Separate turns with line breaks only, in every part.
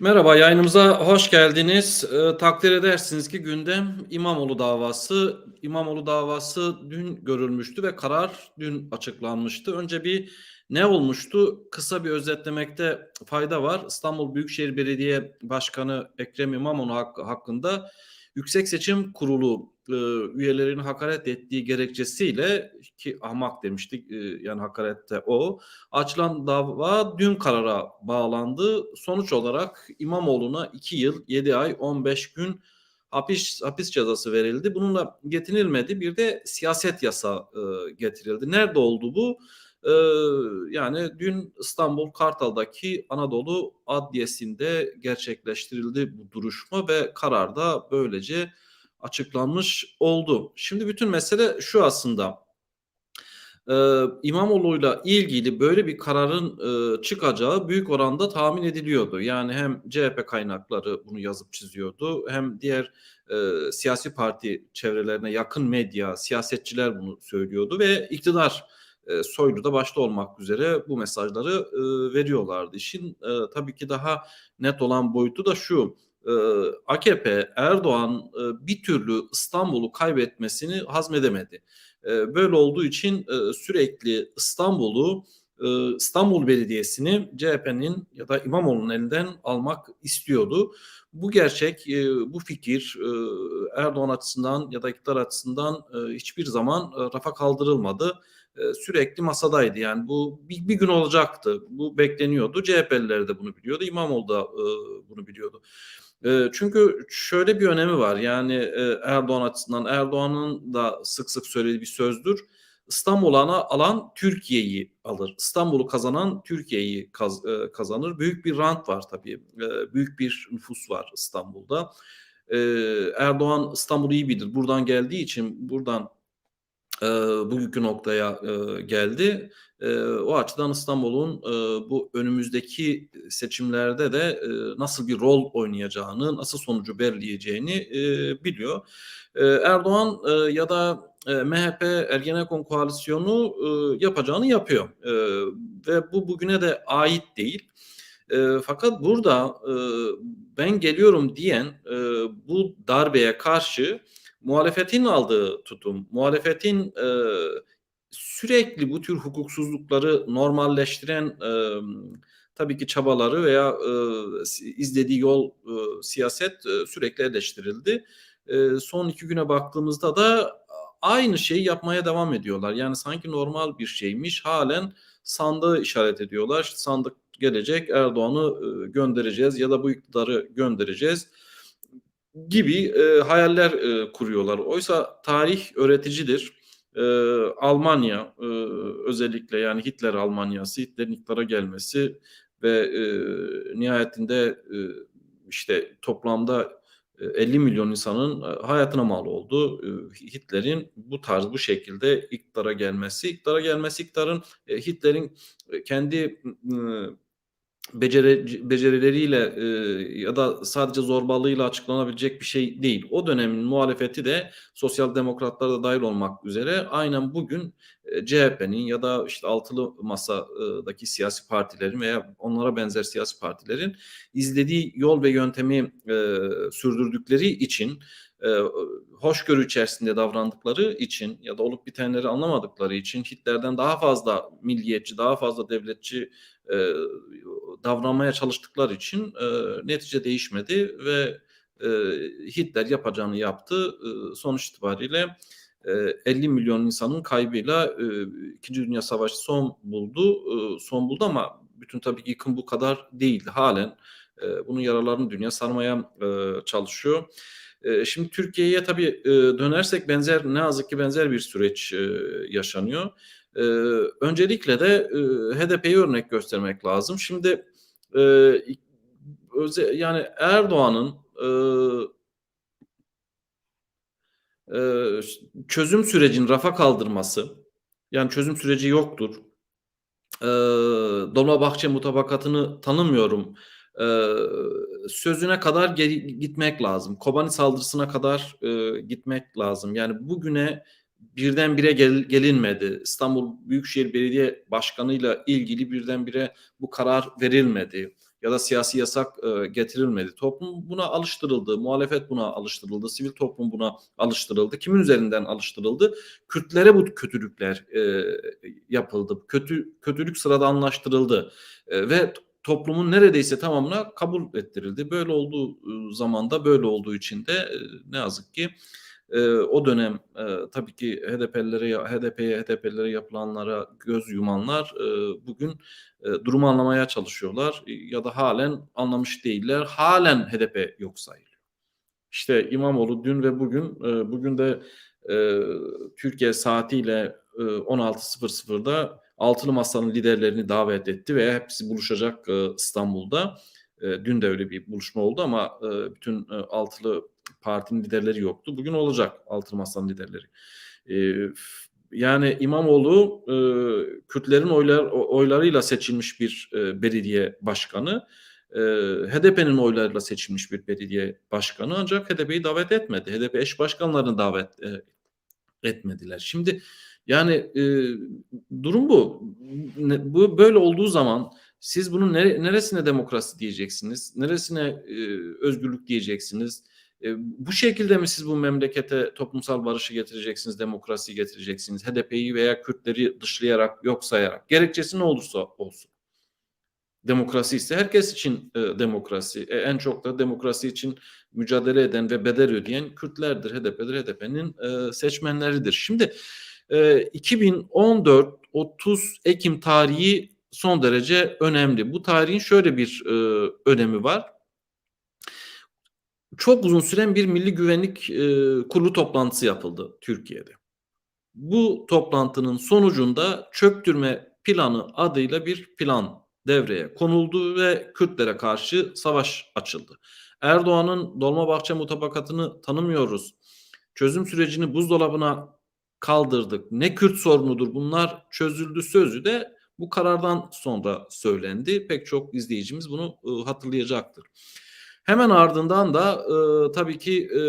Merhaba, yayınımıza hoş geldiniz. Eee, takdir edersiniz ki gündem İmamoğlu davası. İmamoğlu davası dün görülmüştü ve karar dün açıklanmıştı. Önce bir ne olmuştu? Kısa bir özetlemekte fayda var. İstanbul Büyükşehir Belediye Başkanı Ekrem İmamoğlu hak- hakkında Yüksek Seçim Kurulu e, üyelerinin hakaret ettiği gerekçesiyle ki ahmak demiştik e, yani hakarette o Açılan dava dün karara bağlandı. Sonuç olarak İmamoğlu'na 2 yıl 7 ay 15 gün hapis hapis cezası verildi. Bununla yetinilmedi. Bir de siyaset yasa e, getirildi. Nerede oldu bu? E, yani dün İstanbul Kartal'daki Anadolu Adliyesi'nde gerçekleştirildi bu duruşma ve karar da böylece açıklanmış oldu. Şimdi bütün mesele şu aslında. Eee, İmamoğlu'yla ilgili böyle bir kararın, ııı, çıkacağı büyük oranda tahmin ediliyordu. Yani hem CHP kaynakları bunu yazıp çiziyordu hem diğer, eee, siyasi parti çevrelerine yakın medya, siyasetçiler bunu söylüyordu ve iktidar, eee, Soylu da başta olmak üzere bu mesajları, ııı, veriyorlardı. İşin, eee, tabii ki daha net olan boyutu da şu: AKP, Erdoğan, ııı, bir türlü İstanbul'u kaybetmesini hazmedemedi. Eee, böyle olduğu için, sürekli İstanbul'u, İstanbul Belediyesi'ni CHP'nin ya da İmamoğlu'nun elinden almak istiyordu. Bu gerçek, bu fikir, Erdoğan açısından ya da iktidar açısından, hiçbir zaman, rafa kaldırılmadı. Sürekli masadaydı. Yani bu bir bir gün olacaktı. Bu bekleniyordu. CHP'liler de bunu biliyordu. İmamoğlu da, bunu biliyordu. Çünkü şöyle bir önemi var, yani, Erdoğan açısından, Erdoğan'ın da sık sık söylediği bir sözdür. İstanbul'u alan Türkiye'yi alır. İstanbul'u kazanan Türkiye'yi kaz kazanır. Büyük bir rant var tabii. Büyük bir nüfus var İstanbul'da. Erdoğan İstanbul'u iyi bilir. Buradan geldiği için buradan Eee, bugünkü noktaya, eee, geldi. Eee, o açıdan İstanbul'un, eee, bu önümüzdeki seçimlerde de, eee, nasıl bir rol oynayacağını, nasıl sonucu belirleyeceğini, eee, biliyor. Eee, Erdoğan, eee, ya da, eee, MHP, Ergenekon koalisyonu, ııı, yapacağını yapıyor, eee, ve bu bugüne de ait değil. Eee, fakat burada, ııı, ben geliyorum diyen, eee, bu darbeye karşı muhalefetin aldığı tutum, muhalefetin, eee, sürekli bu tür hukuksuzlukları normalleştiren, emm, tabii ki çabaları veya, si izlediği yol, ııı, siyaset, eee, sürekli eleştirildi. Eee, son 2 güne baktığımızda da aynı şeyi yapmaya devam ediyorlar. Yani sanki normal bir şeymiş, hâlen sandığı işaret ediyorlar. Sandık gelecek, Erdoğan'ı, ııı, göndereceğiz ya da bu iktidarı göndereceğiz gibi, eee, hayaller, eee, kuruyorlar. Oysa tarih öğreticidir. Eee, Almanya, ııı, özellikle yani Hitler Almanyası, Hitler'in iktidara gelmesi ve, eee, nihayetinde, ııı, işte toplamda, eee, 50 milyon insanın, eee, hayatına mal oldu. Iıı, Hitler'in bu tarz, bu şekilde iktidara gelmesi. İktidara gelmesi iktidarın, Hitler'in, kendi, Beceri becerileriyle, eee, ya da sadece zorbalığıyla açıklanabilecek bir şey değil. O dönemin muhalefeti de sosyal demokratlar da dâhil olmak üzere aynen bugün, eee, CHP'nin ya da işte altılı masa daki siyasi partilerin veya onlara benzer siyasi partilerin izlediği yol ve yöntemi, eee, sürdürdükleri için, eee, hoşgörü içerisinde davrandıkları için ya da olup bitenleri anlamadıkları için Hitler'den daha fazla milliyetçi, daha fazla devletçi, eee, davranmaya çalıştıkları için, eee, netice değişmedi ve, eee, Hitler yapacağını yaptı. Iıı, sonuç itibariyle, eee, 50 milyon insanın kaybıyla, eee, 2. Dünya Savaşı son buldu. Iıı, son buldu ama bütün tabii ki yıkım bu kadar değildi. Hâlen, eee, bunun yaralarını dünya sarmaya, eee, çalışıyor. Eee, şimdi Türkiye'ye tabii, eee, dönersek benzer ne yazık ki benzer bir süreç, eee, yaşanıyor. Eee, öncelikle de, eee, HDP'ye örnek göstermek lazım. Şimdi, ik öze yani Erdoğan'ın, eee, ş çözüm sürecini rafa kaldırması, yani çözüm süreci yoktur. Eee, Dolmabahçe mutabakatını tanımıyorum. Eee, sözüne kadar geri gitmek lazım. Kobani saldırısına kadar, eee, gitmek lazım. Yani bugüne birdenbire gel gelinmedi. İstanbul Büyükşehir Belediye Başkanı'yla ilgili birdenbire bu karar verilmedi. ya da siyasi yasak e, getirilmedi. Toplum buna alıştırıldı, muhalefet buna alıştırıldı, sivil toplum buna alıştırıldı. Kimin üzerinden alıştırıldı? Kürtlere bu kötülükler e, yapıldı. Kötü kötülük sıradanlaştırıldı e, ve toplumun neredeyse tamamına kabul ettirildi. Böyle olduğu e, zamanda böyle olduğu için de e, ne yazık ki e, o dönem e, tabii ki HDP'lilere, HDP'ye, HDP'lilere yapılanlara göz yumanlar e, bugün e, durumu anlamaya çalışıyorlar e, ya da halen anlamış değiller. Halen HDP yok sayılıyor. İşte İmamoğlu dün ve bugün, e, bugün de e, Türkiye saatiyle e, 16.00'da Altılı Masa'nın liderlerini davet etti ve hepsi buluşacak e, İstanbul'da. E, dün de öyle bir buluşma oldu ama e, bütün e, altılı partinin liderleri yoktu. Bugün olacak Altılı Masa'nın liderleri. E, yani İmamoğlu e, Kürtlerin oylar, oylarıyla seçilmiş bir e, belediye başkanı. E, HDP'nin oylarıyla seçilmiş bir belediye başkanı ancak HDP'yi davet etmedi. HDP eş başkanlarını davet e, etmediler. Şimdi yani e, durum bu. Ne, bu böyle olduğu zaman siz bunun nere, neresine demokrasi diyeceksiniz? Neresine e, özgürlük diyeceksiniz? E, bu şekilde mi siz bu memlekete toplumsal barışı getireceksiniz, demokrasi getireceksiniz? HDP'yi veya Kürtleri dışlayarak, yok sayarak. Gerekçesi ne olursa olsun. Demokrasi ise herkes için e, demokrasi. E, en çok da demokrasi için mücadele eden ve bedel ödeyen Kürtlerdir, HDP'dir, HDP'nin e, seçmenleridir. Şimdi e, 2014 30 Ekim tarihi son derece önemli. Bu tarihin şöyle bir e, önemi var. Çok uzun süren bir milli güvenlik e, kurulu toplantısı yapıldı Türkiye'de. Bu toplantının sonucunda çöktürme planı adıyla bir plan devreye konuldu ve Kürtlere karşı savaş açıldı. Erdoğan'ın Dolmabahçe mutabakatını tanımıyoruz. Çözüm sürecini buzdolabına kaldırdık. Ne Kürt sorunudur bunlar çözüldü sözü de bu karardan sonra söylendi. Pek çok izleyicimiz bunu e, hatırlayacaktır. Hemen ardından da e, tabii ki e,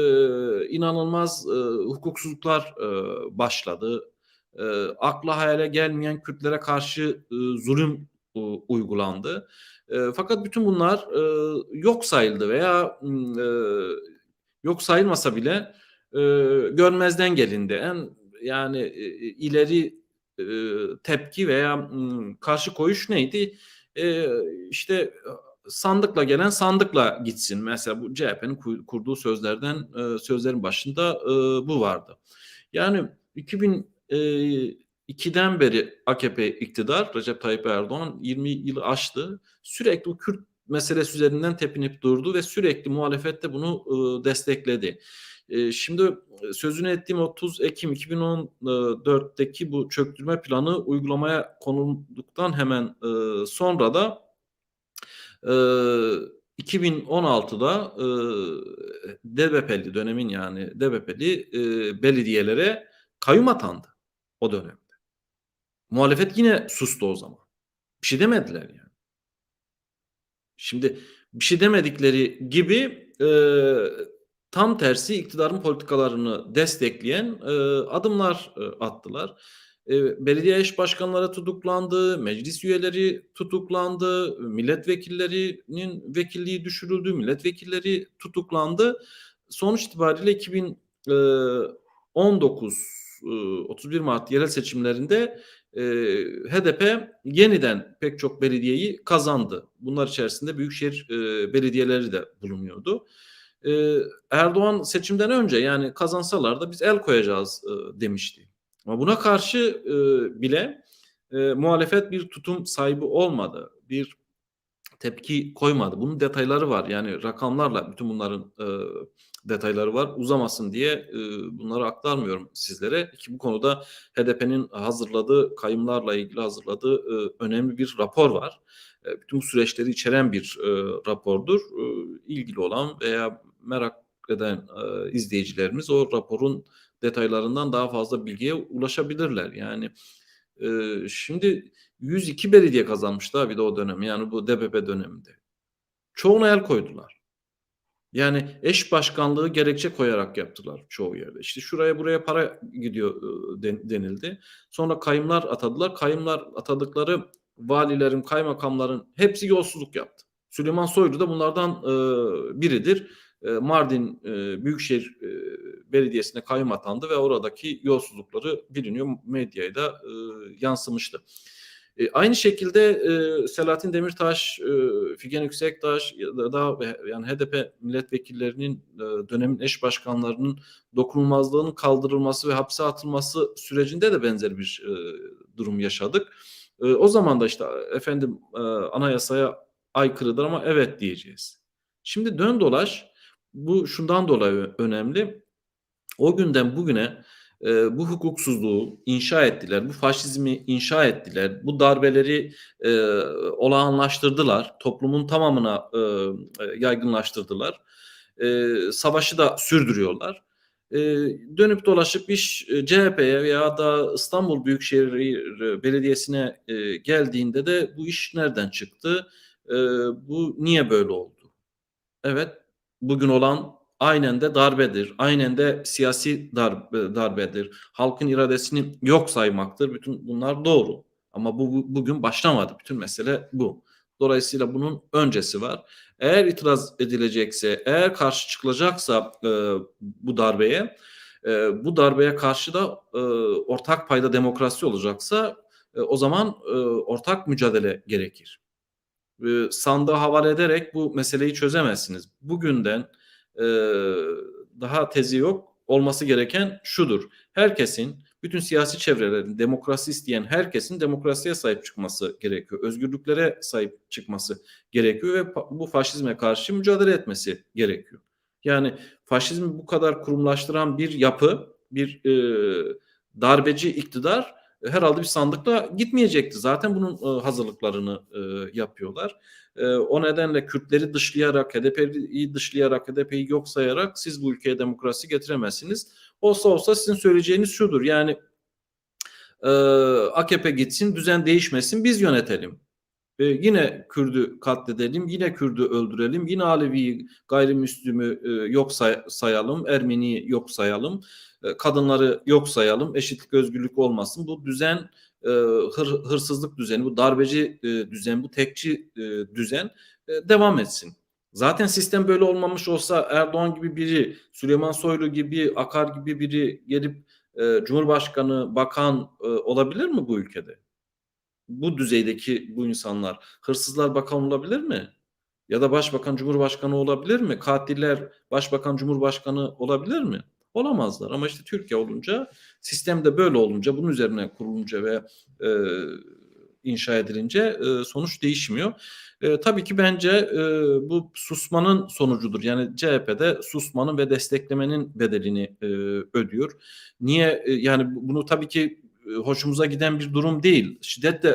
inanılmaz e, hukuksuzluklar e, başladı. E, akla hayale gelmeyen Kürtlere karşı e, zulüm e, uygulandı. E, fakat bütün bunlar e, yok sayıldı veya e, yok sayılmasa bile e, görmezden gelindi. En yani e, ileri e, tepki veya m, karşı koyuş neydi? E, işte sandıkla gelen sandıkla gitsin. Mesela bu CHP'nin kurduğu sözlerden e, sözlerin başında e, bu vardı. Yani 2002'den beri AKP iktidar Recep Tayyip Erdoğan 20 yılı aştı. Sürekli bu Kürt meselesi üzerinden tepinip durdu ve sürekli muhalefette bunu e, destekledi. E, şimdi sözünü ettiğim 30 Ekim 2014'teki bu çöktürme planı uygulamaya konulduktan hemen e, sonra da e, 2016'da e, DBP'li dönemin yani DBP'li e, belediyelere kayyum atandı o dönemde. Muhalefet yine sustu o zaman. Bir şey demediler yani. Şimdi bir şey demedikleri gibi e, tam tersi iktidarın politikalarını destekleyen e, adımlar e, attılar. E, belediye eş başkanları tutuklandı, meclis üyeleri tutuklandı, milletvekillerinin vekilliği düşürüldü, milletvekilleri tutuklandı. Sonuç itibariyle 2019 e, 31 Mart yerel seçimlerinde e, HDP yeniden pek çok belediyeyi kazandı. Bunlar içerisinde büyükşehir e, belediyeleri de bulunuyordu. E, Erdoğan seçimden önce yani kazansalar da biz el koyacağız e, demişti. Ama buna karşı e, bile e, muhalefet bir tutum sahibi olmadı. Bir tepki koymadı. Bunun detayları var. Yani rakamlarla bütün bunların e, detayları var. Uzamasın diye e, bunları aktarmıyorum sizlere. Ki bu konuda HDP'nin hazırladığı kayımlarla ilgili hazırladığı e, önemli bir rapor var. E, bütün bu süreçleri içeren bir e, rapordur. E, ilgili olan veya merak eden e, izleyicilerimiz o raporun detaylarından daha fazla bilgiye ulaşabilirler. Yani e, şimdi 102 belediye kazanmıştı bir de o dönem yani bu DBP döneminde. Çoğuna el koydular. Yani eş başkanlığı gerekçe koyarak yaptılar çoğu yerde. İşte şuraya buraya para gidiyor denildi. Sonra kayımlar atadılar. Kayımlar atadıkları valilerin, kaymakamların hepsi yolsuzluk yaptı. Süleyman Soylu da bunlardan e, biridir. E, Mardin e, Büyükşehir e, Belediyesi'ne kayyum atandı ve oradaki yolsuzlukları biliniyor. Medyaya da e, yansımıştı. E, aynı şekilde e, Selahattin Demirtaş, e, Figen Yüksektaş ya da, yani HDP milletvekillerinin e, dönemin eş başkanlarının dokunulmazlığının kaldırılması ve hapse atılması sürecinde de benzer bir e, durum yaşadık. E, o zaman da işte efendim e, anayasaya aykırıdır ama evet diyeceğiz. Şimdi dön dolaş bu şundan dolayı önemli. O günden bugüne e, bu hukuksuzluğu inşa ettiler, bu faşizmi inşa ettiler, bu darbeleri e, olağanlaştırdılar, toplumun tamamına e, yaygınlaştırdılar, e, savaşı da sürdürüyorlar. E, dönüp dolaşıp iş e, CHP'ye veya da İstanbul Büyükşehir Belediyesi'ne e, geldiğinde de bu iş nereden çıktı, e, bu niye böyle oldu? Evet, bugün olan aynen de darbedir. Aynen de siyasi darbe, darbedir. Halkın iradesini yok saymaktır. Bütün bunlar doğru. Ama bu, bu bugün başlamadı. Bütün mesele bu. Dolayısıyla bunun öncesi var. Eğer itiraz edilecekse, eğer karşı çıkılacaksa e, bu darbeye, e, bu darbeye karşı da e, ortak payda demokrasi olacaksa e, o zaman e, ortak mücadele gerekir. E, sandığa havale ederek bu meseleyi çözemezsiniz. Bugünden e, daha tezi yok. Olması gereken şudur. Herkesin, bütün siyasi çevrelerin, demokrasi isteyen herkesin demokrasiye sahip çıkması gerekiyor. Özgürlüklere sahip çıkması gerekiyor ve bu faşizme karşı mücadele etmesi gerekiyor. Yani faşizmi bu kadar kurumlaştıran bir yapı, bir e, darbeci iktidar herhalde bir sandıkla gitmeyecekti. Zaten bunun e, hazırlıklarını e, yapıyorlar. E, o nedenle Kürtleri dışlayarak, HDP'yi dışlayarak, HDP'yi yok sayarak siz bu ülkeye demokrasi getiremezsiniz. Olsa olsa sizin söyleyeceğiniz şudur. Yani AKP gitsin, düzen değişmesin, biz yönetelim. E, yine Kürdü katledelim, yine Kürdü öldürelim, yine Alevi gayrimüslimi e, yok say- sayalım, Ermeni yok sayalım, e, kadınları yok sayalım, eşitlik özgürlük olmasın. Bu düzen e, hır, hırsızlık düzeni, bu darbeci e, düzen, bu tekçi e, düzen e, devam etsin. Zaten sistem böyle olmamış olsa Erdoğan gibi biri, Süleyman Soylu gibi, Akar gibi biri gelip e, Cumhurbaşkanı, bakan e, olabilir mi bu ülkede? Bu düzeydeki bu insanlar hırsızlar bakan olabilir mi? Ya da başbakan cumhurbaşkanı olabilir mi? Katiller başbakan cumhurbaşkanı olabilir mi? Olamazlar ama işte Türkiye olunca sistemde böyle olunca bunun üzerine kurulunca ve e, inşa edilince e, sonuç değişmiyor. E, tabii ki bence e, bu susmanın sonucudur. Yani CHP'de susmanın ve desteklemenin bedelini e, ödüyor. Niye? E, yani bunu tabii ki hoşumuza giden bir durum değil. Şiddetle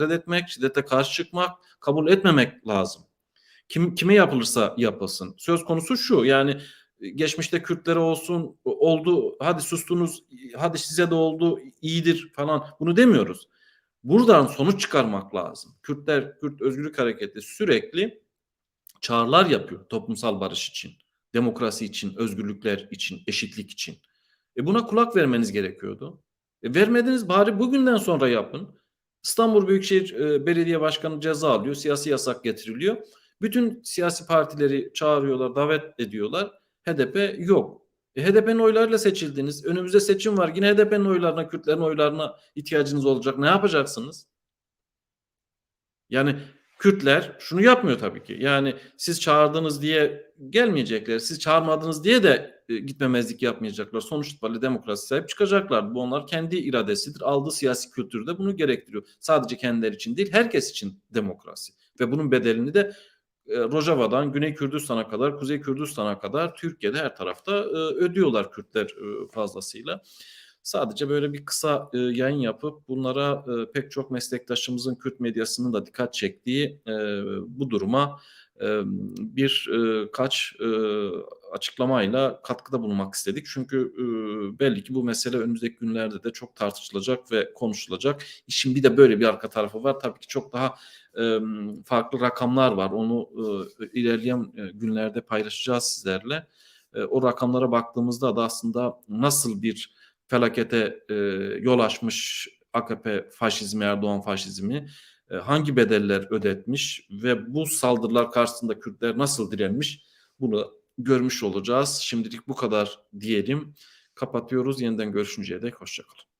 reddetmek, şiddete karşı çıkmak, kabul etmemek lazım. Kim kime yapılırsa yapılsın. Söz konusu şu. Yani e, geçmişte Kürtlere olsun oldu hadi sustunuz hadi size de oldu iyidir falan bunu demiyoruz. Buradan sonuç çıkarmak lazım. Kürtler Kürt Özgürlük Hareketi sürekli çağrılar yapıyor toplumsal barış için, demokrasi için, özgürlükler için, eşitlik için. E buna kulak vermeniz gerekiyordu. E, vermediniz bari bugünden sonra yapın. İstanbul Büyükşehir e, Belediye Başkanı ceza alıyor. Siyasi yasak getiriliyor. Bütün siyasi partileri çağırıyorlar, davet ediyorlar. HDP yok. E, HDP'nin oylarıyla seçildiniz. Önümüzde seçim var. Yine HDP'nin oylarına, Kürtlerin oylarına ihtiyacınız olacak. Ne yapacaksınız? Yani Kürtler şunu yapmıyor tabii ki. Yani siz çağırdınız diye gelmeyecekler. Siz çağırmadınız diye de e, gitmemezlik yapmayacaklar. Sonuç itibariyle demokrasi sahip çıkacaklar. Bu onlar kendi iradesidir. Aldığı siyasi kültürde bunu gerektiriyor. Sadece kendileri için değil, herkes için demokrasi. Ve bunun bedelini de e, Rojava'dan Güney Kürdistan'a kadar, Kuzey Kürdistan'a kadar Türkiye'de her tarafta e, ödüyorlar Kürtler fazlasıyla. Sadece böyle bir kısa e, yayın yapıp bunlara e, pek çok meslektaşımızın Kürt medyasının da dikkat çektiği e, bu duruma e, bir e, kaç e, açıklamayla katkıda bulunmak istedik. Çünkü e, belli ki bu mesele önümüzdeki günlerde de çok tartışılacak ve konuşulacak. İşin bir de böyle bir arka tarafı var. Tabii ki çok daha e, farklı rakamlar var. Onu e, ilerleyen e, günlerde paylaşacağız sizlerle. E, o rakamlara baktığımızda da aslında nasıl bir felakete e, yol açmış AKP faşizmi, Erdoğan faşizmi, e, hangi bedeller ödetmiş ve bu saldırılar karşısında Kürtler nasıl direnmiş bunu görmüş olacağız. Şimdilik bu kadar diyelim. Kapatıyoruz. Yeniden görüşünceye dek hoşçakalın.